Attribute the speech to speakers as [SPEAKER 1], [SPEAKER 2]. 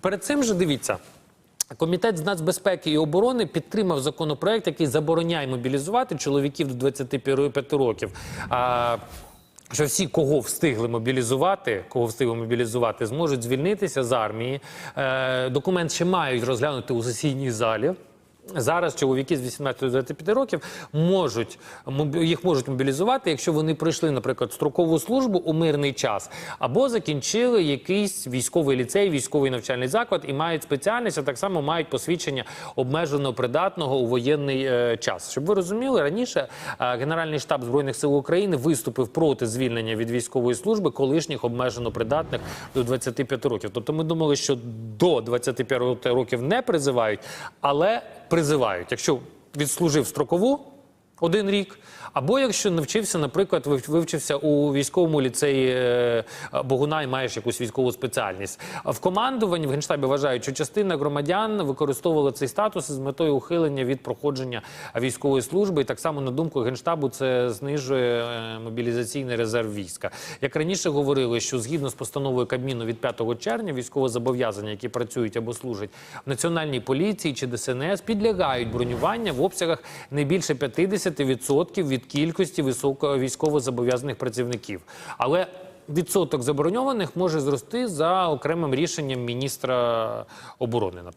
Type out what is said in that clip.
[SPEAKER 1] Перед цим же дивіться. Комітет з нацбезпеки і оборони підтримав законопроект, який забороняє мобілізувати чоловіків до 25 років. А, що всі, кого встигли мобілізувати, кого встигли мобілізувати, зможуть звільнитися з армії. Е, документ ще мають розглянути у сесійній залі. Зараз чоловіки з 18 до 25 років можуть їх можуть мобілізувати, якщо вони пройшли, наприклад, строкову службу у мирний час, або закінчили якийсь військовий ліцей, військовий навчальний заклад і мають спеціальність, а так само мають посвідчення обмежено придатного у воєнний е, час. Щоб ви розуміли, раніше е, Генеральний штаб збройних сил України виступив проти звільнення від військової служби колишніх обмежено придатних до 25 років. Тобто ми думали, що до 25 років не призивають, але призивають. Якщо відслужив строкову один рік, або якщо навчився, наприклад, вив- вивчився у військовому ліцеї е, Богуна і маєш якусь військову спеціальність. В командуванні в генштабі вважають, що частина громадян використовувала цей статус з метою ухилення від проходження військової служби. І так само на думку генштабу це знижує е, мобілізаційний резерв війська. Як раніше говорили, що згідно з постановою Кабміну від 5 червня військовозобов'язані, які працюють або служать в національній поліції чи ДСНС, підлягають бронювання в обсягах не більше 50% від кількості військовозобов'язаних працівників. Але відсоток забороньованих може зрости за окремим рішенням міністра оборони, наприклад.